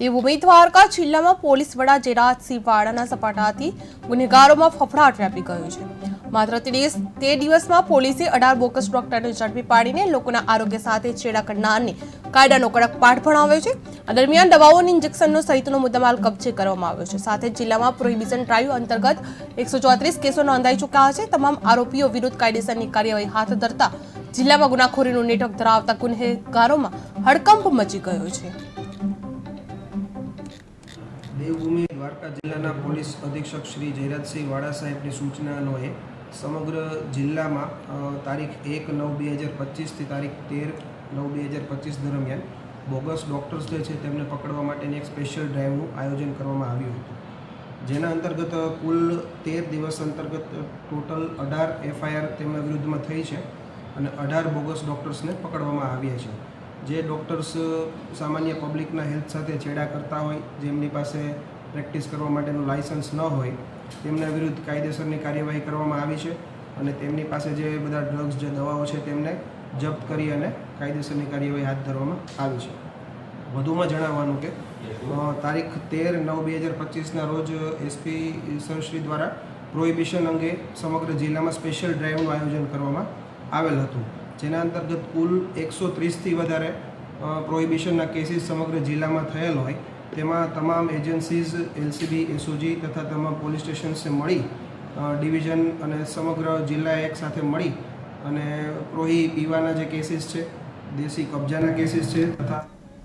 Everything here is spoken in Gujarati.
તે ઉમેદવાર દ્વારકા જિલ્લામાં પોલીસ વડા જયરાજસિંહ વાડાના સપાટાથી ગુનેગારોમાં ફફડાટ વ્યાપી ગયો છે. માત્ર તે દિવસ, તે દિવસમાં પોલીસે અઢાર બોકસ ડોક્ટરને ઝડપી પાડીને લોકોના આરોગ્ય સાથે છેડા કરનારને કાયદાનો કડક પાઠ ભણાવ્યો છે. દરમિયાન દવાઓની ઇન્જેક્શનનો સહિતનો મુદ્દામાલ કબજે કરવામાં આવ્યો છે. સાથે જિલ્લામાં પ્રોહિબિશન ડ્રાઈવ અંતર્ગત એકસો ચોત્રીસ કેસો નોંધાઈ ચૂક્યા છે. તમામ આરોપીઓ વિરુદ્ધ કાયદેસરની કાર્યવાહી હાથ ધરતા જિલ્લામાં ગુનાખોરીનું નેટવર્ક ધરાવતા ગુનેગારોમાં હડકંપ મચી ગયો છે. દેવભૂમિ દ્વારકા જિલ્લાના પોલીસ અધિક્ષક શ્રી જયરાજસિંહ વાડા સાહેબની સૂચના અન્વયે સમગ્ર જિલ્લામાં તારીખ એક નવ બે હજાર પચીસથી તારીખ તેર નવ બે હજાર પચીસ દરમિયાન બોગસ ડૉક્ટર્સ જે છે તેમને પકડવા માટેની એક સ્પેશિયલ ડ્રાઈવનું આયોજન કરવામાં આવ્યું હતું. જેના અંતર્ગત કુલ તેર દિવસ અંતર્ગત ટોટલ અઢાર એફઆઈઆર તેમના વિરુદ્ધમાં થઈ છે અને અઢાર બોગસ ડૉક્ટર્સને પકડવામાં આવ્યા છે. જે ડૉક્ટર્સ સામાન્ય પબ્લિકના હેલ્થ સાથે છેડા કરતા હોય, જેમની પાસે પ્રેક્ટિસ કરવા માટેનું લાયસન્સ ન હોય, તેમના વિરુદ્ધ કાયદેસરની કાર્યવાહી કરવામાં આવી છે અને તેમની પાસે જે બધા ડ્રગ્સ, જે દવાઓ છે તેમને જપ્ત કરી અને કાયદેસરની કાર્યવાહી હાથ ધરવામાં આવી છે. વધુમાં જણાવવાનું કે તારીખ તેર નવ બે હજાર પચીસના રોજ એસપી સરશ્રી દ્વારા પ્રોહિબિશન અંગે સમગ્ર જિલ્લામાં સ્પેશિયલ ડ્રાઈવનું આયોજન કરવામાં આવેલ હતું. જેના અંતર્ગત કુલ એકસો ત્રીસથી વધારે પ્રોહિબિશનના કેસીસ સમગ્ર જિલ્લામાં થયેલ હોય. તેમાં તમામ એજન્સીઝ એલસીબી એસઓજી તથા તમામ પોલીસ સ્ટેશન્સને મળી ડિવિઝન અને સમગ્ર જિલ્લા એક સાથે મળી અને પ્રોહી પીવાના જે કેસીસ છે, દેશી કબજાના કેસીસ છે તથા